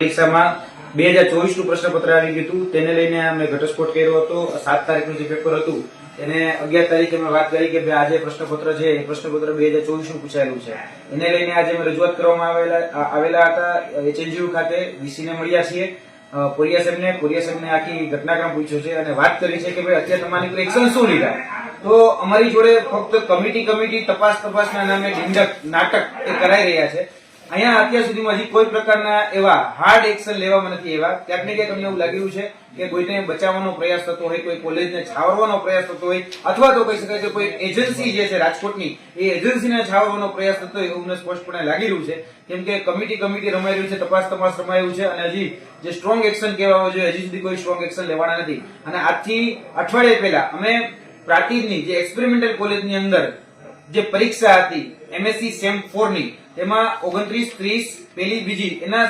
પરીક્ષામાં બે હજાર ચોવીસનું પ્રશ્નપત્ર આવી ગયું હતું. તેને લઈને અમે ઘટસ્ફોટ કર્યો હતો. સાત તારીખનું જે પેપર હતું એને અગિયાર તારીખે અમે વાત કરી કે ભાઈ આજે પ્રશ્નપત્ર છે, એ પ્રશ્નપત્ર બે હજાર ચોવીસનું પૂછાયેલું છે. એને લઈને આજે અમે રજૂઆત કરવામાં આવેલા આવેલા હતા. એચએનજીયુ ખાતે વીસી ને મળ્યા છીએ. કોરિયા સાહેબને કોરિયા સાહેબને આખી ઘટનાક્રમ પૂછ્યો છે અને વાત કરી છે કે ભાઈ અત્યારે તમારી પર એક્શન શું લીધા? તો અમારી જોડે ફક્ત કમિટી કમિટી તપાસ, તપાસના નામે નાટક એ કરાઈ રહ્યા છે. અહીંયા અત્યાર સુધીમાં હજી કોઈ પ્રકારના એવા હાર્ડ એક્શન લેવામાં નથી એવા ક્યાંક ને ક્યાંક અમને એવું લાગ્યું છે કે કોઈને બચાવવાનો પ્રયાસ થતો હોય, કોઈ કોલેજને છાવરવાનો પ્રયાસ થતો હોય, અથવા તો કહી શકાય કે કોઈ એજન્સી જે છે રાજકોટની, એ એજન્સીને છાવરવાનો પ્રયાસ થતો હોય એવું સ્પષ્ટપણે લાગી રહ્યું છે. કેમ કે કમિટી કમિટી રમાઈ રહ્યું છે, તપાસ તપાસ રમાયું છે અને હજી જે સ્ટ્રોંગ એક્શન કહેવામાં જોઈએ હજી સુધી કોઈ સ્ટ્રોંગ એક્શન લેવાના નથી. અને આજથી અઠવાડિયે પહેલા અમે પ્રાતિજની, જે એક્સપેરિમેન્ટલ કોલેજની અંદર જે પરીક્ષા હતી એમએસસી સેમ ફોરની તેમાં ઓગણત્રીસ, ત્રીસ પેલી બીજી, એના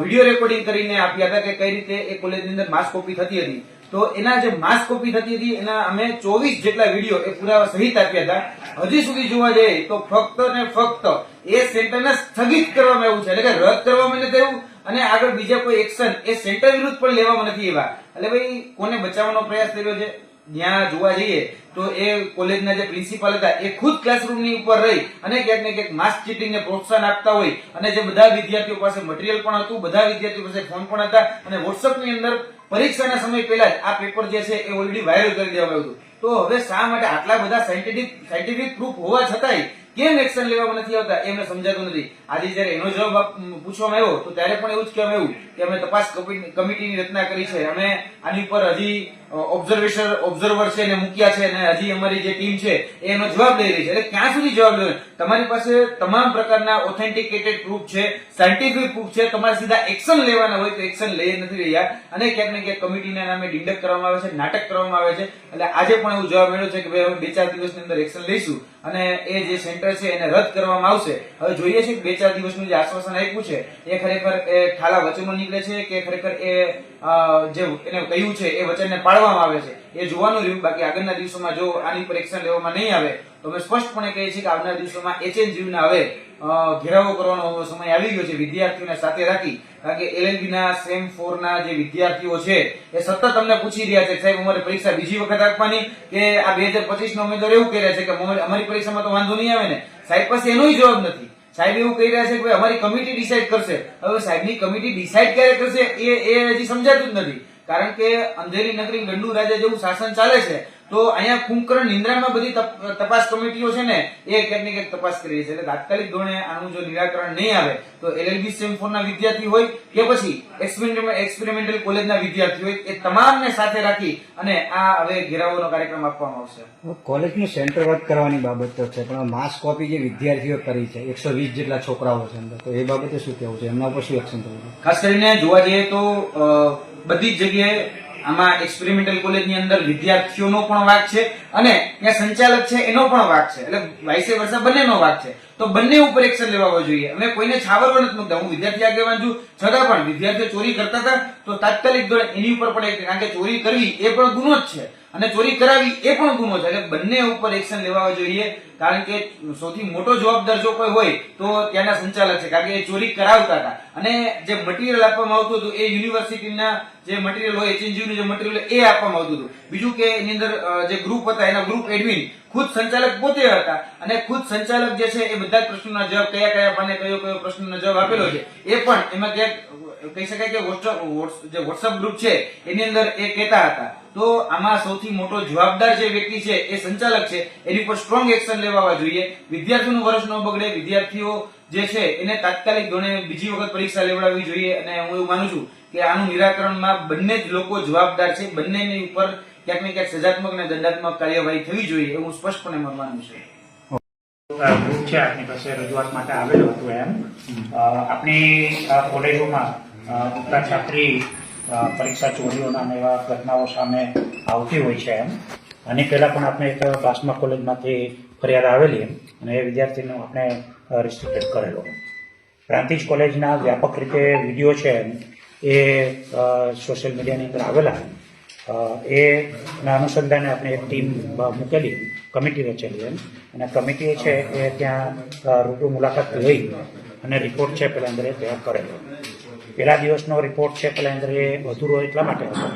વીડિયો રેકોર્ડિંગ કરીને આપ્યા હતા કે કઈ રીતે એ કોલેજની અંદર માસ કોપી થતી હતી. તો એના જે માસ કોપી થતી હતી, એના અમે ચોવીસ જેટલા વીડિયો એ પુરાવા સહિત આપ્યા હતા. હજી સુધી જોવા જઈએ તો ફક્ત ને ફક્ત એ સેન્ટરને સ્થગિત કરવામાં આવ્યું છે. એટલે કે રદ કરવામાં નથી આવ્યું અને આગળ બીજા કોઈ એક્શન એ સેન્ટર વિરુદ્ધ પણ લેવામાં નથી એવા એટલે ભાઈ, કોને બચાવવાનો પ્રયાસ કર્યો છે? ત્યાં જોવા જઈએ તો એ કોલેજના જે પ્રિન્સિપાલ હતા, એ ખુદ ક્લાસરૂમની ઉપર રહી અને ક્યાંક ને ક્યાંક માસ ચીટિંગને પ્રોત્સાહન આપતા હોય અને જે બધા વિદ્યાર્થીઓ પાસે મટીરિયલ પણ હતું, બધા વિદ્યાર્થીઓ પાસે ફોન પણ હતા અને વોટ્સઅપની અંદર પરીક્ષાના સમય પહેલા જ આ પેપર જે છે એ ઓલરેડી વાયરલ કરી દેવામાં આવ્યું હતું. તો હવે શા માટે આટલા બધા સાયન્ટિફિક સાયન્ટિફિક પ્રૂફ હોવા છતાંય કેમ એક્શન લેવામાં નથી આવતા? એમને સમજાતું નથી. આજે જયારે એનો જવાબ પૂછવામાં આવ્યો, તો ત્યારે પણ એવું જ કહેવામાં આવ્યું કે અમે તપાસ કમિ- કમિટીની રચના કરી છે. અમે આની ઉપર હજી ઓબ્ઝર્વેશન ઓબ્ઝર્વર છે એને મૂક્યા છે અને હજી અમારી જે ટીમ છે એનો જવાબ લઈ રહી છે. એટલે ક્યાં સુધી જવાબ લેવો? તમારી પાસે તમામ પ્રકારના ઓથેન્ટિકેટેડ પ્રૂફ છે સાયન્ટિફિક પ્રૂફ છે. તમારે સીધા એક્શન લેવાના હોય તો એક્શન લઈ નથી રહ્યા. અને ક્યાંક ને ક્યાંક કમિટીના નામે ડિંડક કરવામાં આવે છે, નાટક કરવામાં આવે છે. એટલે આજે પણ એવું જવાબ મળ્યો છે કે ભાઈ અમે બે ચાર દિવસની અંદર એક્શન લઈશું. અને એ જે સેન્ટર છે એને રદ કરવામાં આવશે. હવે જોઈએ છે બે ચાર દિવસનું જે આશ્વાસન આપ્યું છે, એ ખરેખર, એ ઠાલા વચમાં નીકળે છે કે ખરેખર એ જે એને કહ્યું છે, એ વચનને પાળવામાં આવે છે. એ જોવાનું રહ્યું. બાકી આગળના દિવસોમાં જો આની પરીક્ષા લેવામાં નહીં આવે, તો અમે સ્પષ્ટપણે કહીએ છીએ કે આવનાર દિવસોમાં એચએનજીયુ ના હવે ઘેરાવો કરવાનો સમય આવી ગયો છે. વિદ્યાર્થીઓને સાથે રાખી, કારણ કે એલએલબી ના સેમ ફોર ના જે વિદ્યાર્થીઓ છે, એ સતત અમને પૂછી રહ્યા છે, સાહેબ, અમારે પરીક્ષા બીજી વખત આપવાની કે આ બે હજાર પચીસ નો ઉમેદવાર એવું કહી છે કે અમારી પરીક્ષામાં તો વાંધો નહીં આવે ને? સાહેબ પાસે એનોય જવાબ નથી. સાહેબ એવું કહી રહ્યા છે કે અમારી કમિટી ડિસાઈડ કરશે. હવે સાહેબની કમિટી ડિસાઈડ ક્યારે કરશે એ એ હજી સમજાતું જ નથી. કારણ કે અંધેરી નગરી ગંડુ રાજા જેવું શાસન ચાલે છે. તો અહીંયા કુંકરણ નિંદ્રામાં બધી તપાસ કમિટીઓ છે ને એ ક્યાંક ને ક્યાંક તપાસ કરી રહી છે. એટલે તાત્કાલિક ધોરણે આનું જો નિરાકરણ નહીં આવે તો એલએલબી સેમ ફોર ના વિદ્યાર્થી હોય કે પછી એક્સપેરિમેન્ટ- એક્સપેરિમેન્ટલ કોલેજના વિદ્યાર્થી હોય એ તમામને સાથે રાખી અને આ હવે ઘેરાવોનો કાર્યક્રમ આપવામાં આવશે. કોલેજનું સેન્ટર વર્ક કરવાની બાબત તો છે પણ માસ કોપી જે વિદ્યાર્થીઓ કરી છે એકસો વીસ જેટલા છોકરાઓ છે અંદર તો એ બાબતે શું કહેવું છે? એમના ઉપર શું એક્શન થયું ખાસ કરીને જોવા જઈએ તો બધી જ જગ્યાએ આમાં એક્સપેરિમેન્ટલ કોલેજની અંદર વિદ્યાર્થીઓનો પણ વાક છે અને ત્યાં સંચાલક છે એનો પણ વાક છે. એટલે વાઇસે વર્ષા બંનેનો વાક છે. તો બંને ઉપર એક્શન લેવા જોઈએ. અમે કોઈને છાવરવા નથી મૂકતા. હું વિદ્યાર્થી આગેવાન છું. છતાં પણ વિદ્યાર્થીઓ ચોરી કરતા હતા. તો તાત્કાલિક ધોરણે એની ઉપર પણ કારણ કે ચોરી કરવી એ પણ ગુનો જ છે. અને ચોરી કરાવી એ પણ ગુનો છે. એટલે બંને ઉપર એક્શન લેવા જોઈએ. કારણ કે સૌથી મોટો જવાબદાર જો કોઈ હોય તો ત્યાંના સંચાલક છે. કારણ કે એ ચોરી કરાવતા હતા. અને જે મટીરિયલ આપવામાં આવતું હતું, એ યુનિવર્સિટીના જે મટીરિયલ હોય HNGU નું જે મટીરિયલ એ આપવામાં આવતું હતું. બીજું કે એની અંદર જે ગ્રુપ હતા, એના ગ્રુપ એડમિન ખુદ સંચાલક પોતે હતા. અને ખુદ સંચાલક જે છે, એ બધા જ પ્રશ્નોના જવાબ, કયા કયા પાને કયો કયો પ્રશ્નનો જવાબ આપેલો છે, એ પણ એમાં ક્યાંક, કહી શકાય કે વોટ્સઅપ ગ્રુપ છે, એની અંદર એ કહેતા હતા. તો આમાં સૌથી મોટો જવાબદાર જે વ્યક્તિ છે એ સંચાલક છે. એની પર સ્ટ્રોંગ એક્શન લેવા જોઈએ. વિદ્યાર્થીઓનું વર્ષ ન બગડે. વિદ્યાર્થીઓ જે છે એને તાત્કાલિક ધોરણે બીજી વખત પરીક્ષા લેવડાવવી જોઈએ અને હું એવું માનું છું કે આનું નિરાકરણમાં બંને જ લોકો જવાબદાર છે. બંનેની ઉપર ક્યાંક ને ક્યાંક સજાત્મક અને દંડાત્મક કાર્યવાહી થવી જોઈએ એવું સ્પષ્ટપણે છે. અ, ગ્રુપ છે આપની પાસે રજૂઆત માટે આવેલું હતું એમ. આપણી કોલેજોમાં છાત્રી પરીક્ષા ચોરીઓના એવા ઘટનાઓ સામે આવતી હોય છે એમ. આની પહેલાં પણ આપણે એક બાસમા કોલેજમાંથી ફરિયાદ આવેલી એમ, અને એ વિદ્યાર્થીનો આપણે રિસ્ટ્રિક્ટેડ કરેલો પ્રાંતિજ કોલેજના વ્યાપક રીતે વીડિયો છે એમ, એ સોશિયલ મીડિયાની અંદર આવેલા એ અનુસંધાને આપણે એક ટીમ મૂકેલી કમિટી રચેલી એમ. અને કમિટીએ છે, એ ત્યાં રૂબરૂ મુલાકાત લઈ અને રિપોર્ટ છે, પેલા અંદર તૈયાર કરેલો. પહેલા દિવસનો રિપોર્ટ છે અંદર એ અધૂરો એટલા માટે હતો.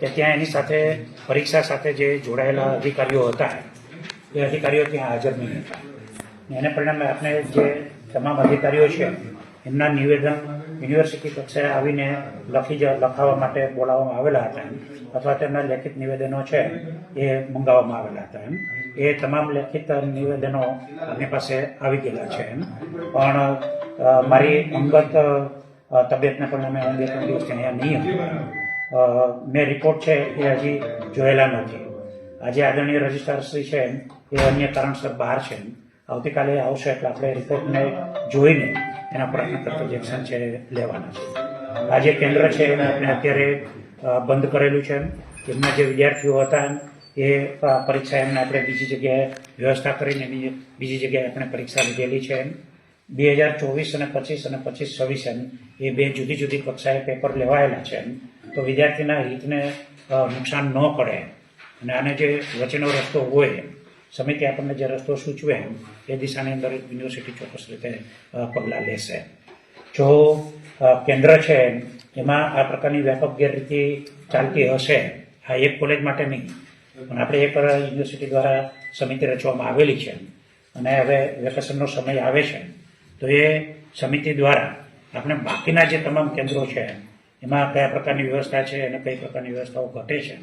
કે ત્યાં એની સાથે પરીક્ષા સાથે જે જોડાયેલા અધિકારીઓ હતા, એ અધિકારીઓ ત્યાં હાજર નહીં હતા. એને પરિણામે આપણે જે તમામ અધિકારીઓ છે, એમના નિવેદન યુનિવર્સિટી કક્ષાએ આવીને લખી જ, લખાવવા માટે બોલાવવામાં આવેલા હતા એમ. અથવા તેમના લેખિત નિવેદનો છે, એ મંગાવવામાં આવેલા હતા એમ. એ તમામ લેખિત નિવેદનો આપણી પાસે આવી ગયેલા છે એમ. પણ મારી અંગત તબિયતને પરિણામે હું બે ત્રણ દિવસથી અહીંયા નહીં હતો. મેં રિપોર્ટ છે એ હજી જોયેલા નથી. આજે આદરણીય રજિસ્ટ્રાર શ્રી છે, એ અન્ય કારણસર બહાર છે. આવતીકાલે આવશે એટલે આપણે રિપોર્ટને જોઈને એના પર આપણે તરત જ એક્શન છે લેવાના છે. આ જે કેન્દ્ર છે એને આપણે અત્યારે બંધ કરેલું છે. એમના જે વિદ્યાર્થીઓ હતા, એ પરીક્ષા એમને આપણે બીજી જગ્યાએ વ્યવસ્થા કરીને બીજી જગ્યાએ આપણે પરીક્ષા લીધેલી છે. બે હજાર ચોવીસ અને પચીસ અને પચીસ છવ્વીસ એમ, એ બે જુદી જુદી કક્ષાએ પેપર લેવાયેલા છે એમ. તો વિદ્યાર્થીના હિતને નુકસાન ન પડે અને આને જે વચ્ચેનો રસ્તો હોય સમિતિ આપણને જે રસ્તો સૂચવે એમ, એ દિશાની અંદર યુનિવર્સિટી ચોક્કસ રીતે પગલાં લેશે. જો કેન્દ્ર છે એમાં આ પ્રકારની વ્યાપક ગેરરીતિ ચાલતી હશે, આ એક કોલેજ માટે નહીં, પણ આપણે એક યુનિવર્સિટી દ્વારા સમિતિ રચવામાં આવેલી છે અને હવે વેકેશનનો સમય આવે છે તો એ સમિતિ દ્વારા આપણે બાકીના જે તમામ કેન્દ્રો છે, એમાં કયા પ્રકારની વ્યવસ્થા છે અને કઈ પ્રકારની વ્યવસ્થાઓ ઘટે છે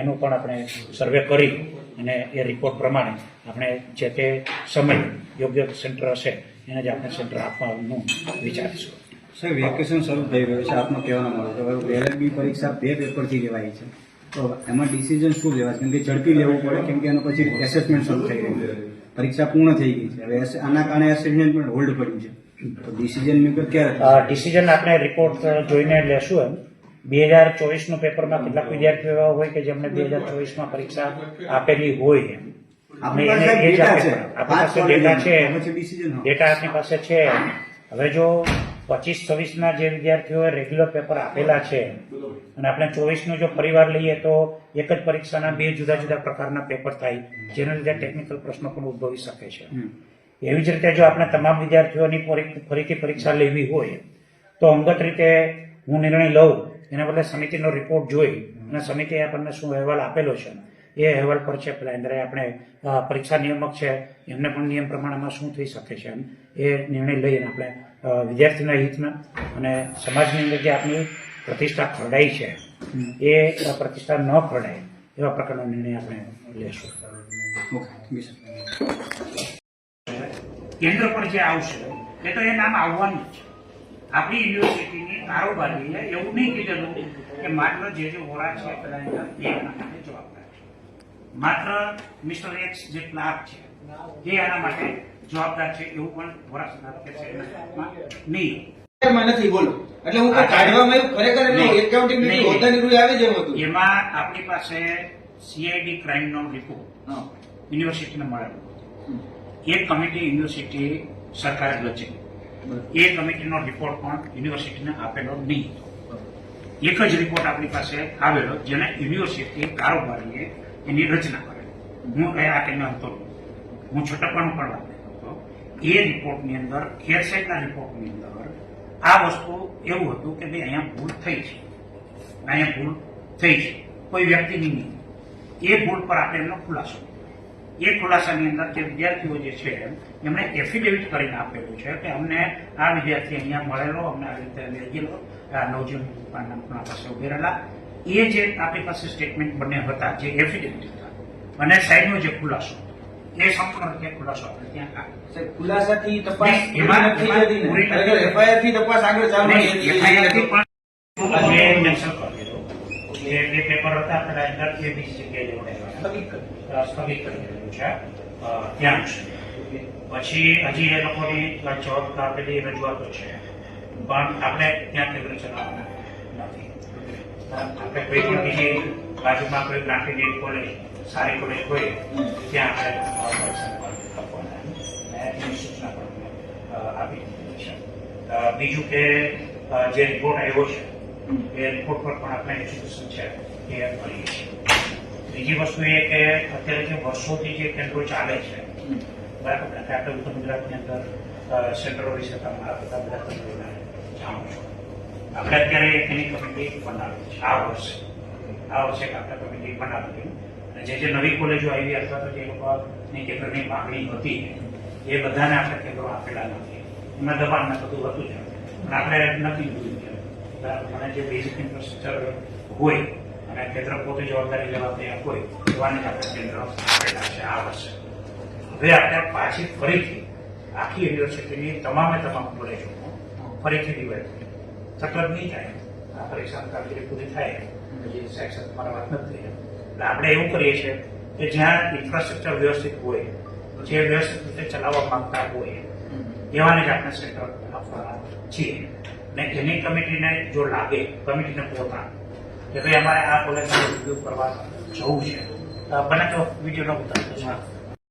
એનું પણ આપણે સર્વે કરી અને એ રિપોર્ટ પ્રમાણે આપણે જે તે સમય યોગ્ય સેન્ટર હશે, એને જ આપણે સેન્ટર આપવાનું વિચારીશું. સર વેકેશન શરૂ થઈ રહ્યું છે, આપનો કહેવાનો મળે તો એલએલબી પરીક્ષા બે પેપરથી લેવાય છે. તો એમાં ડિસિઝન શું લેવાય? કેમ કે ઝડપી લેવું પડે, કેમ કે એનો પછી એસેસમેન્ટ શરૂ થઈ રહ્યું છે પરીક્ષા પૂર્ણ થઈ ગઈ છે. હવે આના કારણે એસેસમેન્ટ પણ હોલ્ડ પડ્યું છે. તો ડિસિઝન મેકર ક્યારે? ડિસિઝન આપણે રિપોર્ટ જોઈને લેશું એમ. બે હજાર ચોવીસનું પેપરમાં કેટલાક વિદ્યાર્થીઓ એવા હોય કે જેમણે બે હજાર ચોવીસમાં પરીક્ષા આપેલી હોય એમ. આપણે એને એ જ આપે. આપણી પાસે ડેટા છે. ડિસિઝન ડેટા આપણી પાસે છે હવે જો પચીસ છવ્વીસના જે વિદ્યાર્થીઓએ રેગ્યુલર પેપર આપેલા છે અને આપણે ચોવીસનું જો પરિવાર લઈએ તો એક જ પરીક્ષાના બે જુદા જુદા પ્રકારના પેપર થાય જેના લીધે ટેકનિકલ પ્રશ્નો પણ ઉદ્ભવી શકે છે. એવી જ રીતે જો આપણે તમામ વિદ્યાર્થીઓની ફરીથી પરીક્ષા લેવી હોય તો અંગત રીતે હું નિર્ણય લઉં એના બદલે સમિતિનો રિપોર્ટ જોઈ અને સમિતિએ આપણને શું અહેવાલ આપેલો છે એ અહેવાલ પર છે પેલા અંદર આપણે પરીક્ષા નિયામક છે એમને પણ નિયમ પ્રમાણમાં શું થઈ શકે છે એમ એ નિર્ણય લઈને આપણે વિદ્યાર્થીના હિતમાં અને સમાજની અંદર જે આપણી પ્રતિષ્ઠા ખરડાઈ છે, એ પ્રતિષ્ઠા ન ખરડાય એવા પ્રકારનો નિર્ણય આપણે લેશું. કેન્દ્ર પર જે આવશે, એ તો એ નામ આવવાનું જ આપણી યુનિવર્સિટીની કારોબારીએ એવું નહીં કીધેલું કે માત્ર જે જે વોરા છે એ જવાબદાર છે. માત્ર મિસ્ટર એક્સ જે ક્લાર્ક છે, એ આના માટે જવાબદાર છે એવું પણ વોરા કે છે. નહીં. માં નથી બોલો. એટલે હું કાઢવામાં આવ્યું ખરેખર એટલે એકાઉન્ટિંગ નહીં. હોદ્દાની રૂએ આવી જેવું હતું. એમાં આપણી પાસે સીઆઈડી ક્રાઇમનો રિપોર્ટ યુનિવર્સિટીને મળેલો. એ કમિટી યુનિવર્સિટી સરકારે રચી એ કમિટીનો રિપોર્ટ પણ યુનિવર્સિટીને આપેલો નહીં. એક જ રિપોર્ટ આપણી પાસે આવેલો જેને યુનિવર્સિટી કારોબારીએ એની રચના કરેલી. હું આ કે હતો હું છૂટકવાનું પણ એ રિપોર્ટની અંદર ખેરસેટના રિપોર્ટની અંદર, આ વસ્તુ એવું હતું કે ભાઈ અહીંયા ભૂલ થઈ છે. અહીંયા ભૂલ થઈ છે. કોઈ વ્યક્તિની નહીં. એ ભૂલ પર આપણે એમનો ખુલાસો એ ખુલાસાની અંદર જે વિદ્યાર્થીઓ જે છે, એમણે એફિડેવિટ કરીને આપેલું છે કે અમને આ વિદ્યાર્થી અહીંયા મળેલો, અમને આ રીતે લઈ નવજીવન પાટણના પાસે ઉભેરેલા. એ જે આપણી પાસે સ્ટેટમેન્ટ બંને હતા, જે એફિડેવિટ હતા, અને સાઈડનો જે ખુલાસો એ સંપૂર્ણ રીતે ખુલાસો ખુલાસાથી તપાસ એમાં- નથી FIR થી તપાસ આગળ ચાલુ નહીં, થી પણ એ કરી દીધો. જે પેપર હતા પેલા અંદર એ જગ્યાએ જોડાયેલા. સ્થગિત કરી. દીધેલું છે. ત્યાં છે પછી હજી એ લોકોની જવાબ આપેલી રજૂઆતો છે. પણ આપણે ત્યાં કેન્દ્ર ચલાવવાના નથી. આપણે કોઈ પણ બીજી બાજુમાં કોઈ ગ્રાન્ટેડ કોલેજ સારી કોલેજ હોય ત્યાં આપણે પરીક્ષા આપવાના અને એની સૂચના પણ અ, આપી દીધી છે બીજું કે જે રિપોર્ટ આવ્યો છે એ રિપોર્ટ પર પણ આપણે એજ્યુકેશન છે એ કરીએ છીએ બીજી વસ્તુ એ કે અત્યારે જે વર્ષોથી જે કેન્દ્રો ચાલે છે બરાબર કારણ કે ઉત્તર ગુજરાતની અંદર સેન્ટરો વિશે તમારા બધા બધા કેન્દ્રોને જાણો છો આપણે અત્યારે એની કમિટી બનાવી છે આ વર્ષે આ વર્ષે આપણે કમિટી બનાવી જે જે નવી કોલેજો આવી અથવા તો જે લોકોની કેન્દ્રની માંગણી હતી એ બધાને આપણે કેન્દ્રો આપેલા નથી. એમાં દબાણ બધું હતું જ. પણ આપણે નથી જોયું છે. અને જે બેઝિક ઇન્ફ્રાસ્ટ્રક્ચર હોય અને કેન્દ્ર પોતે જવાબદારી લેવા તૈયાર હોય, એવાને આપણે કેન્દ્ર આપેલા છે આ વર્ષે. હવે આપણે પાછી ફરીથી આખી યુનિવર્સિટીની તમામે તમામ કોલેજો ફરીથી ડિવાઈડ સતત નહીં થાય. આ પરીક્ષાની કામગીરી પૂરી થાય. પછી સેક્શન તમારા વાત નથી થઈ. એટલે આપણે એવું કરીએ છીએ કે જ્યાં ઇન્ફ્રાસ્ટ્રક્ચર વ્યવસ્થિત હોય જે વ્યવસ્થિત રીતે ચલાવવા માંગતા હોય, એવાને જ આપણે સેન્ટર આપવાના છીએ. ને એની કમિટીને જો લાગે, કમિટીને પોતા, કે ભાઈ અમારે આ કોલેજનો રિવ્યુ કરવા જવું છે બને તો વિડીયોનો ઉતાર